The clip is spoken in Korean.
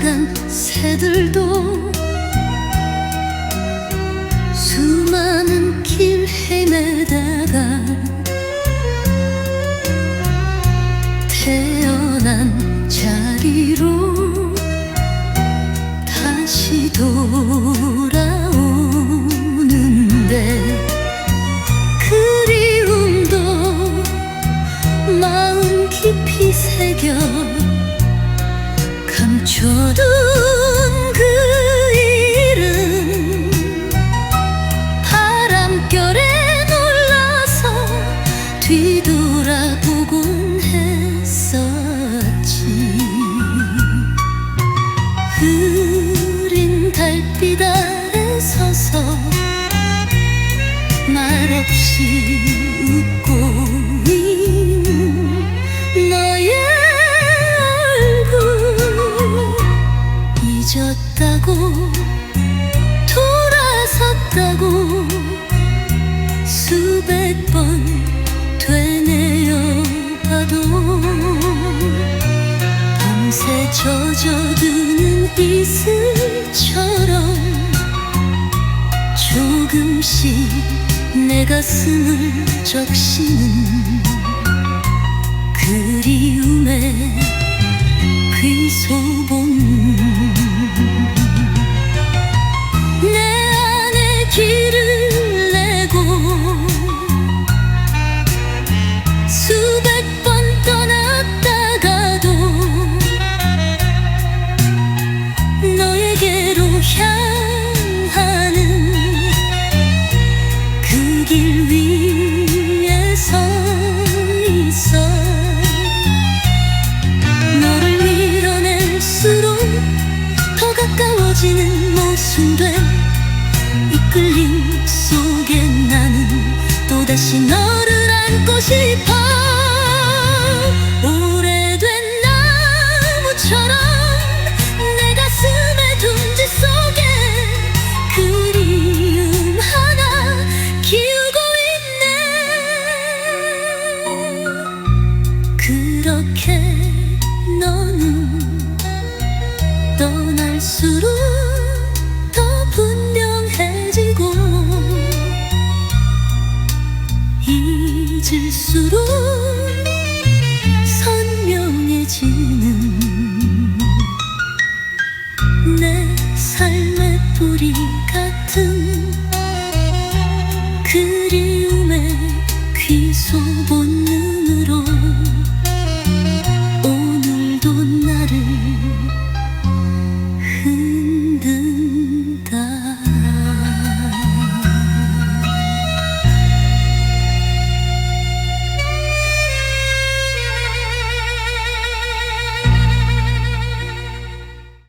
떠나간 새들도 수많은 길 헤매다가 태어난 자리로 다시 돌아오는데 그리움도 마음 깊이 새겨 감춰둔 그 일은 바람결에 놀라서 뒤돌아보곤 했었지. 흐린 달빛 아래 서서 말없이 돌아섰다고 수백 번 되뇌어 봐도 밤새 젖어드는 이슬처럼 조금씩 내 가슴을 적시는 그길 위에 서 있어. 너를 밀어낼수록 더 가까워지는 모순돼 이끌림 속에 나는 또다시 너 그렇게 너는 떠날수록 더 분명해지고 잊을수록 선명해지는